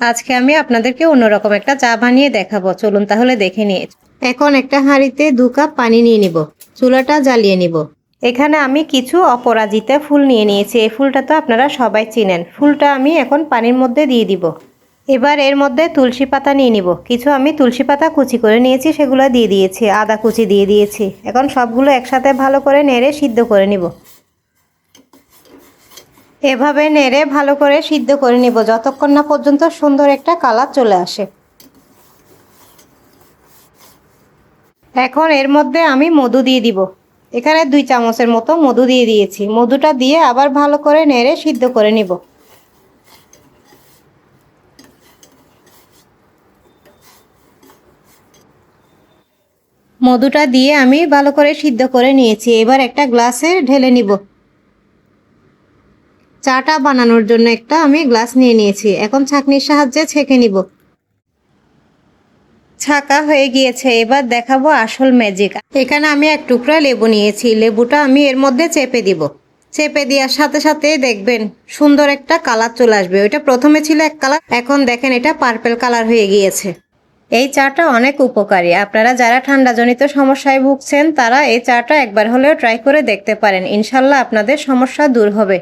আজকে আমি আপনাদেরকে অন্যরকম একটা চা বানিয়ে দেখাবো। চলুন তাহলে দেখে নিয়ে এখন একটা হাঁড়িতে দু কাপ পানি নিয়ে নিব। চুলাটা জ্বালিয়ে নিব। এখানে আমি কিছু অপরাজিতা ফুল নিয়ে নিয়েছি। এই ফুলটা তো আপনারা সবাই চিনেন। ফুলটা আমি এখন পানির মধ্যে দিয়ে দিব। এবার এর মধ্যে তুলসী পাতা নিয়ে নিব। কিছু আমি তুলসী পাতা কুচি করে নিয়েছি সেগুলো দিয়ে দিয়েছি। আদা কুচি দিয়ে দিয়েছি। এখন সবগুলো একসাথে ভালো করে নেড়ে সিদ্ধ করে নিব। এভাবে নেড়ে ভালো করে সিদ্ধ করে নিব, যতক্ষণ না পর্যন্ত সুন্দর একটা কালার চলে আসে। এখন এর মধ্যে আমি মধু দিয়ে দিব। এখানে দুই চামচের মতো মধু দিয়ে দিয়েছি। মধুটা দিয়ে আবার ভালো করে নেড়ে সিদ্ধ করে নিব। মধুটা দিয়ে আমি ভালো করে সিদ্ধ করে নিয়েছি। এবার একটা গ্লাসে ঢেলে নিব। চাটা বানানোর জন্য একটা আমি গ্লাস নিয়ে নিয়েছি। এখন ছাঁকনির সাহায্যে ছেঁকে নিব। ছাকা হয়ে গিয়েছে। এবার দেখাবো আসল ম্যাজিক এখানে আমি এক টুকরা লেবু নিয়েছি। লেবুটা আমি এর মধ্যে চেপে দিব। চেপে দেওয়ার সাথে সাথে দেখবেন সুন্দর একটা কালার চলে আসবে। ওইটা প্রথমে ছিল এক কালার, এখন দেখেন এটা পার্পেল কালার হয়ে গিয়েছে। এই চাটা অনেক উপকারী। আপনারা যারা ঠান্ডাজনিত সমস্যায় ভুগছেন, তারা এই চাটা একবার হলেও ট্রাই করে দেখতে পারেন। ইনশাল্লাহ আপনাদের সমস্যা দূর হবে।